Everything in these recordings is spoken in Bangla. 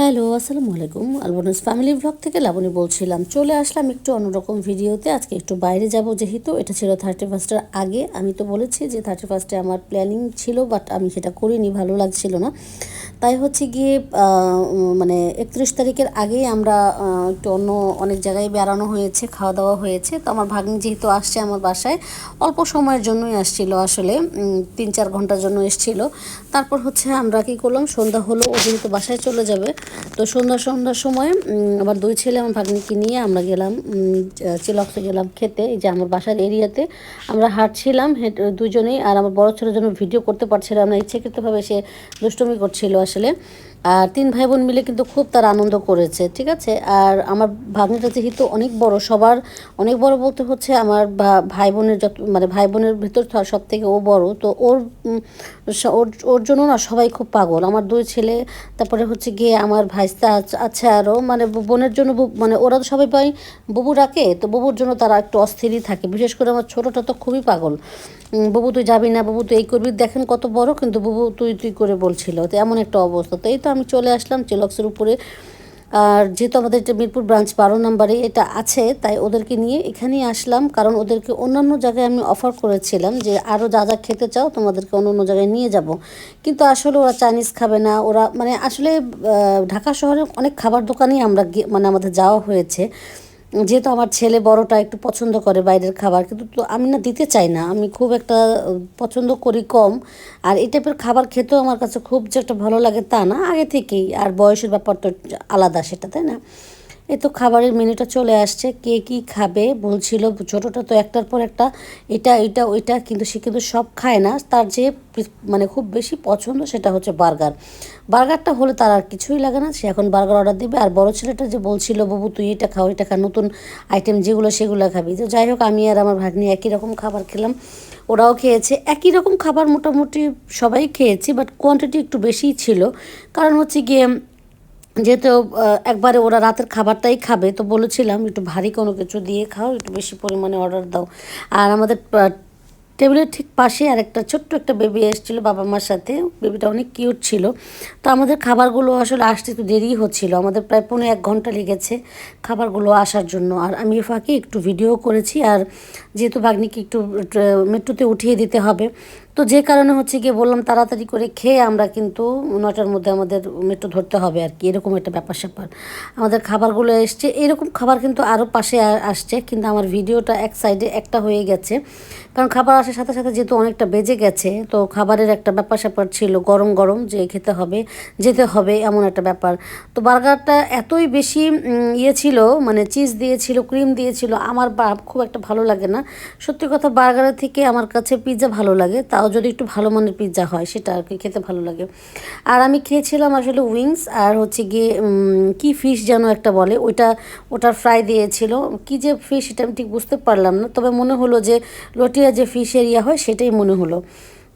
হ্যালো, আসসালামু আলাইকুম। আলবনাস ফ্যামিলি ব্লগ থেকে লাবণী বলছিলাম। চলে আসলাম একটু অন্যরকম ভিডিওতে। আজকে একটু বাইরে যাব যেহেতু এটা ছিল থার্টি ফার্স্টের আগে। আমি তো বলেছি যে থার্টি ফার্স্টে আমার প্ল্যানিং ছিল বাট আমি সেটা করিনি, ভালো লাগছিল না। তাই হচ্ছে গিয়ে মানে একত্রিশ তারিখের আগেই আমরা একটু অন্য অনেক জায়গায় বেড়ানো হয়েছে, খাওয়া দাওয়া হয়েছে। তো আমার ভাগ্নি যেহেতু আসছে আমার বাসায়, অল্প সময়ের জন্যই আসছিল আসলে তিন চার ঘণ্টার জন্য এসছিল। তারপর হচ্ছে আমরা কি করলাম, সন্ধ্যা হলো ও যেহেতু বাসায় চলে যাবে। তো সন্ধ্যা সন্ধ্যার সময় আবার আমার দুই ছেলে, আমার ভাগ্নিকে নিয়ে আমরা গেলাম চিলক্সে গেলাম খেতে। এই যে আমার বাসার এরিয়াতে আমরা হাঁটছিলাম, হেঁটে, দুজনেই, আর আমার বড় ছেলের জন্য ভিডিও করতে পারছিলাম না, ইচ্ছাকৃতভাবে সে দুষ্টমি করছিল আসলে। আর তিন ভাই বোন মিলে কিন্তু খুব তার আনন্দ করেছে, ঠিক আছে? আর আমার ভাগ্নিটা যেহেতু অনেক বড়, সবার অনেক বড় বলতে হচ্ছে আমার ভাই বোনের যত মানে ভাই বোনের ভিতর সব থেকে ও বড়। তো ওর ওর জন্য না সবাই খুব পাগল। আমার দুই ছেলে, তারপরে হচ্ছে গিয়ে আমার ভাইস্তা আছে আরও। মানে বোনের জন্য মানে ওরা তো সবাই পাই বুবু ডাকে, তো বুবুর জন্য তারা একটু অস্থিরই থাকে। বিশেষ করে আমার ছোটোটা তো খুবই পাগল। বুবু তুই যাবি না, বুবু তুই এই করবি। দেখেন কত বড়, কিন্তু বুবু তুই তুই করে বলছিল। তো এমন একটা অবস্থা। তো এই তো আমি চলে আসলাম চিলক্সের উপরে। আর যেহেতু আমাদের এটা মিরপুর ব্রাঞ্চ বারো নম্বরে এটা আছে, তাই ওদেরকে নিয়ে এখানেই আসলাম। কারণ ওদেরকে অন্যান্য জায়গায় আমি অফার করেছিলাম যে আরও যা যা খেতে চাও তোমাদেরকে অন্য অন্য জায়গায় নিয়ে যাব। কিন্তু আসলে ওরা চাইনিজ খাবে না, ওরা মানে আসলে ঢাকা শহরে অনেক খাবার দোকানেই আমরা মানে আমাদের যাওয়া হয়েছে। যেহেতু আমার ছেলে বড়টা একটু পছন্দ করে বাইরের খাবার, কিন্তু তো আমি না দিতে চাই না। আমি খুব একটা পছন্দ করি কম। আর এই টাইপের খাবার খেতেও আমার কাছে খুব যে একটা ভালো লাগে তা না, আগে থেকেই। আর বয়সের ব্যাপার তো আলাদা সেটা, তাই না? এই তো খাবারের মেনুটা চলে আসছে, কে কি খাবে বলছিল, ছোটোটা তো একটার পর একটা, এটা এটা, ওইটা, কিন্তু সে কিন্তু সব খায় না। তার যে মানে খুব বেশি পছন্দ সেটা হচ্ছে বার্গার। বার্গারটা হলে তার আর কিছুই লাগে না, সে এখন বার্গার অর্ডার দিবে। আর বড় ছেলেটা যে বলছিল, বাবু, তুই এটা খাও, এটা খা, নতুন আইটেম যেগুলো সেগুলো খাবি। তো যাই হোক, আমি আর আমার ভাগ্নি একই রকম খাবার খেলাম। ওরাও খেয়েছে। একই রকম খাবার মোটামুটি সবাই খেয়েছি, বাট কোয়ান্টিটি একটু বেশিই ছিল। কারণ হচ্ছে গিয়ে যেহেতু একবারে ওরা রাতের খাবারটাই খাবে, তো বলেছিলাম একটু ভারী কোনো কিছু দিয়ে খাও, একটু বেশি পরিমাণে অর্ডার দাও। আর আমাদের টেবিলের ঠিক পাশে আর একটা ছোট্ট একটা বেবি এসেছিল বাবা মার সাথে বেবিটা অনেক কিউট ছিল। তো আমাদের খাবারগুলো আসলে আসতে একটু দেরিই হচ্ছিল, আমাদের প্রায় পৌনে এক ঘণ্টা লেগেছে খাবারগুলো আসার জন্য। আর আমি ফাঁকে একটু ভিডিও করেছি, আর যেহেতু বাগনিকে একটু ট্রে- মেট্রোতে উঠিয়ে দিতে হবে তো যে কারণে হচ্ছে গিয়ে বললাম তাড়াতাড়ি করে খেয়ে আমরা কিন্তু নটার মধ্যে আমাদের মেট্রো ধরতে হবে আর কি, এরকম একটা ব্যাপার স্যাপার। আমাদের খাবারগুলো এসছে, এরকম খাবার কিন্তু আরও পাশে আসছে, কিন্তু আমার ভিডিওটা এক সাইডে একটা হয়ে গেছে। কারণ খাবার আসার সাথে সাথে যেহেতু অনেকটা বেজে গেছে, তো খাবারের একটা ব্যাপার স্যাপার ছিল, গরম গরম যে খেতে হবে, যেতে হবে এমন একটা ব্যাপার। তো বার্গারটা এতই বেশি ইয়ে ছিল মানে চিজ দিয়েছিল, ক্রিম দিয়েছিল, আমার খুব একটা ভালো লাগে না। সত্যি কথা বার্গারের থেকে আমার কাছে পিৎজা ভালো লাগে, তাও যদি একটু ভালো মানের পিৎজা হয়, সেটা আর কি খেতে ভালো লাগে। আর আমি খেয়েছিলাম আসলে উইংস আর হচ্ছে গিয়ে কী ফিশ যেন একটা বলে, ওইটা, ওটার ফ্রাই দিয়েছিল। কি যে ফিশ সেটা আমি ঠিক বুঝতে পারলাম না। তবে মনে হলো যে, লটিয়া যে ফিশ এরিয়া হয়, সেটাই মনে হলো।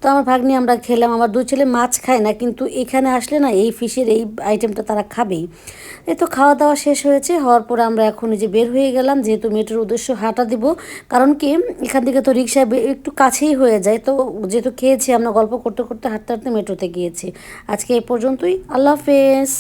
তো আমার ভাগ্নি, আমরা খেলাম। আমার দুই ছেলে মাছ খায় না, কিন্তু এখানে আসলে না এই ফিশের এই আইটেমটা তারা খাবেই। এই তো খাওয়া দাওয়া শেষ হয়েছে, হওয়ার পরে আমরা এখন যে বের হয়ে গেলাম, যেহেতু মেয়েটার উদ্দেশ্য হাঁটা দিব। কারণ কি, এখান থেকে তো রিক্সা একটু কাছেই হয়ে যায়। তো যেহেতু খেয়েছি, আমরা গল্প করতে করতে হাঁটতে হাঁটতে মেট্রোতে গিয়েছি। আজকে এ পর্যন্তই। আল্লাহ হাফেজ।